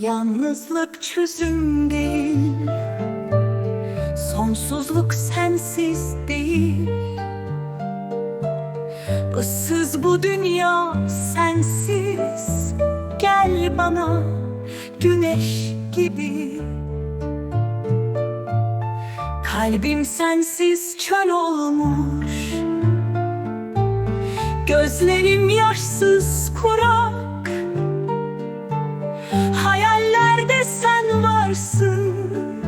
Yalnızlık çözüm değil. Sonsuzluk sensiz değil. Issız bu dünya sensiz. Gel bana güneş gibi. Kalbim sensiz çöl olmuş. Gözlerim yaşsız kurak sen varsın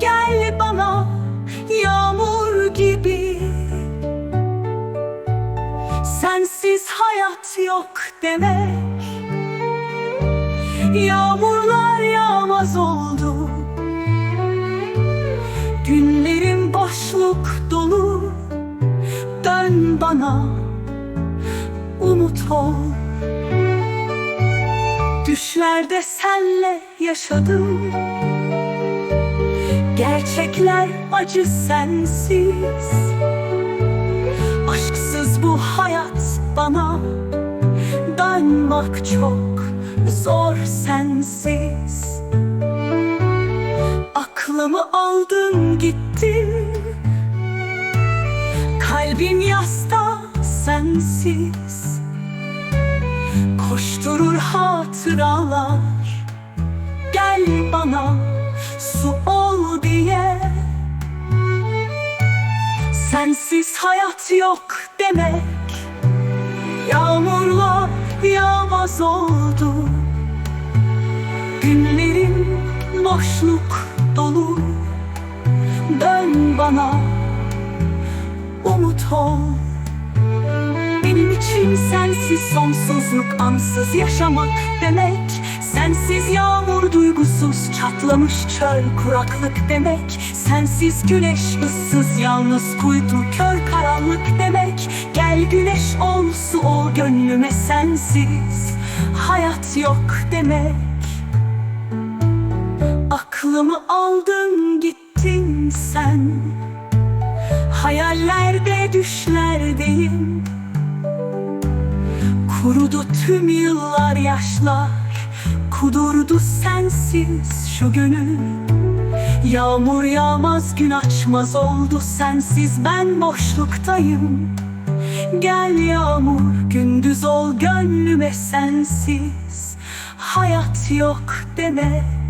Gel bana yağmur gibi. Sensiz hayat yok demek. Yağmurlar yağmaz oldu. Günlerim boşluk dolu. Dön bana umut ol. Düşlerde senle yaşadım Gerçekler acı sensiz. Aşksız bu hayat bana. Dayanmak çok zor sensiz. Aklımı aldın gittin. Kalbim yasta sensiz. Koşturur hatıralar. Gel bana su ol Sensiz hayat yok demek. Yağmurlar yağmaz oldu. Günlerim boşluk dolu. Dön bana umut ol. Benim için sensiz sonsuzluk ansız yaşamak demek. Sensiz yağmur duygusuz çatlamış çöl kuraklık demek Sensiz güneş ıssız yalnız kuytu. Kör karanlık demek Gel güneş ol su ol gönlüme sensiz. Hayat yok demek. Aklımı aldın gittin sen. Hayallerde düşlerdeyim. Kurudu tüm yıllar yaşlar. Kudurdu sensiz şu gönül Yağmur yağmaz gün açmaz oldu sensiz. Ben boşluktayım. Gel yağmur gündüz ol gönlüme sensiz. Hayat yok demek